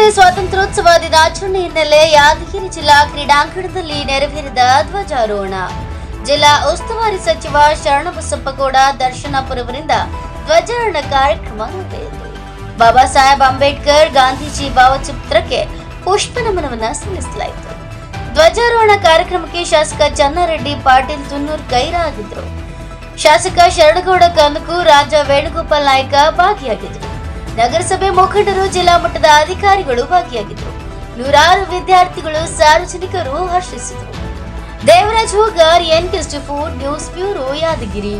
ಎಪ್ಪತ್ತನೇ ಸ್ವಾತಂತ್ರ್ಯೋತ್ಸವ ದಿನಾಚರಣೆ ಹಿನ್ನೆಲೆ ಯಾದಗಿರಿ ಜಿಲ್ಲಾ ಕ್ರೀಡಾಂಗಣದಲ್ಲಿ ನೆರವೇರಿದ ಧ್ವಜಾರೋಹಣ. ಜಿಲ್ಲಾ ಉಸ್ತುವಾರಿ ಸಚಿವ ಶರಣಬಸಪ್ಪಗೌಡ ದರ್ಶನಪುರವರಿಂದ ಧ್ವಜಾರೋಹಣ ಕಾರ್ಯಕ್ರಮ ನಡೆಯಿತು ಬಾಬಾ ಸಾಹೇಬ್ ಅಂಬೇಡ್ಕರ್ ಗಾಂಧೀಜಿ ಭಾವಚಿತ್ರಕ್ಕೆ ಪುಷ್ಪ ನಮನವನ್ನ ಸಲ್ಲಿಸಲಾಯಿತು. ಧ್ವಜಾರೋಹಣ ಕಾರ್ಯಕ್ರಮಕ್ಕೆ ಶಾಸಕ ಚನ್ನಾರೆಡ್ಡಿ, ಪಾಟೀಲ್ ತುನ್ನೂರ್ ಗೈರಾಗಿದ್ದರು. ಶಾಸಕ ಶರಣಗೌಡ ಕನಕು, ರಾಜ ವೇಣುಗೋಪಾಲ್ ನಾಯ್ಕ ಭಾಗಿಯಾಗಿದ್ದರು. ನಗರಸಭೆ ಮುಖಂಡರು ಜಿಲ್ಲಾ ಮಟ್ಟದ ಅಧಿಕಾರಿಗಳು ಭಾಗಿಯಾಗಿದ್ದರು. ನೂರಾರು ವಿದ್ಯಾರ್ಥಿಗಳು ಸಾರ್ವಜನಿಕರು ಹರ್ಷಿಸಿದರು. Devaraj Hoogar, N news bureau Yadgiri.